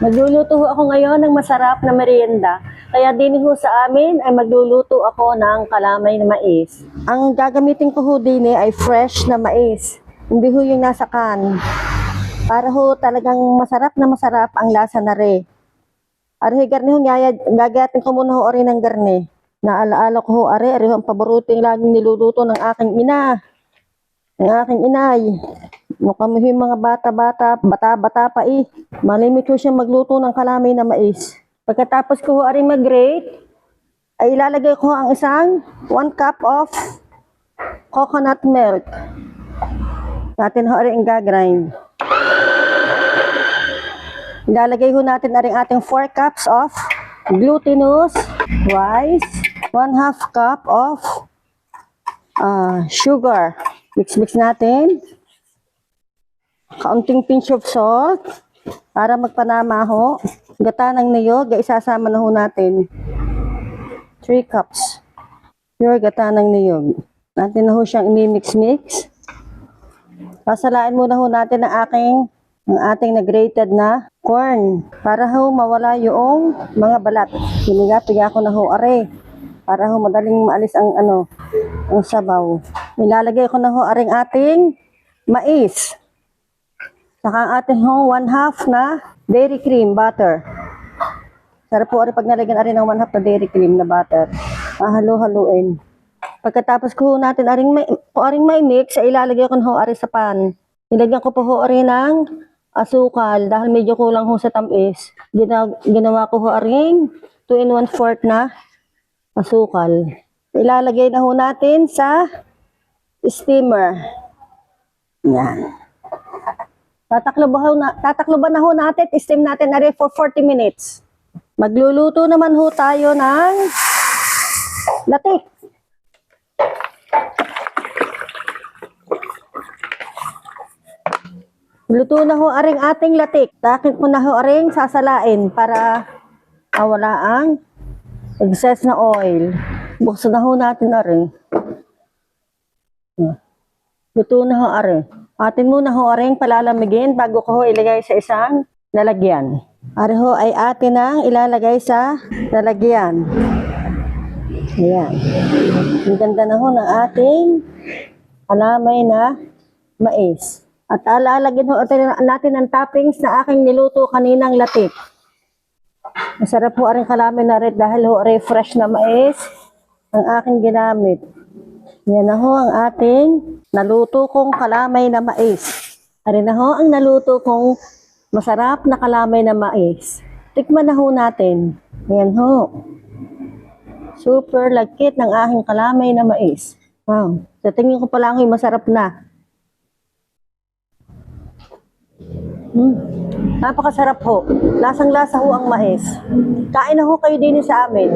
Magluluto ako ngayon ng masarap na merienda. Kaya din ho sa amin ay magluluto ako ng kalamay na mais. Ang gagamitin ko ho din eh ay fresh na mais. Hindi ho yung nasa can. Para ho talagang masarap na masarap ang lasa na re. Ari garni ho ngayad, gagayatin ko muna ho ori ng garni. Naalaala ko ho ari, ari ho ang paboruting laging niluluto ng aking ina. Ng aking inay. Mukhang may mga bata-bata, bata-bata pa eh. Malimit ko siya magluto ng kalamay na mais. Pagkatapos ko ari mag-grate, ay ilalagay ko ang isang 1 cup of coconut milk. Natin ho ari ang gagrind. Ilalagay ho natin na rin ating 4 cups of glutinous rice, 1 half cup of ah, sugar. Mix-mix natin. Kaunting pinch of salt para magpanama ho. Gata ng niyog, isasama na ho natin. 3 cups. Pure gata ng niyog. Natin na ho siyang i-mix-mix. Pasalain muna ho natin ang aking ang ating na grated na corn para ho mawala yung mga balat. Piniga-piga ko na ho are para ho madaling maalis ang ano ang sabaw. Ilalagay ko na ho aring ating mais. Saka ang ating ho one half na dairy cream butter. Sarap po ari pag nalagyan ari ng one half na dairy cream na butter. Ahalo-haluin. Pagkatapos ko natin aring may, ko aring may mix, ay ilalagay ko ho ari sa pan. Nilagyan ko po ho ari ng asukal dahil medyo kulang ho sa tamis. Gina, ginawa ko ho aring 2 in 1 fourth na asukal. Ilalagay na ho natin sa steamer. Yan. Tatakloban, ho na, tatakloban na ho natin, steam natin na rin for 40 minutes. Magluluto naman ho tayo ng latik. Luto na ho aring ating latik. Takip ko na ho aring sasalain para mawala ang excess na oil. Buksan na ho natin na rin. Luto na ho are. Atin muna ho aring palalamigin bago ko ho ilagay sa isang lalagyan. Are ho ay atin ang ilalagay sa lalagyan. Ayan. Ang ganda na ho ng ating alamay na mais. At alalagyan ho natin ang toppings na aking niluto kaninang latik. Masarap po aring kalamin na rin dahil ho aray fresh na mais ang aking ginamit. Yan na ho ang ating naluto kong kalamay na mais. Ari na ho ang naluto kong masarap na kalamay na mais. Tikman na ho natin. Yan ho. Super lagkit ng aking kalamay na mais. Wow. Sa tingin ko pala ako'y masarap na. Hmm. Napakasarap ho. Lasang-lasa ho ang mais. Kain na ho kayo din sa amin.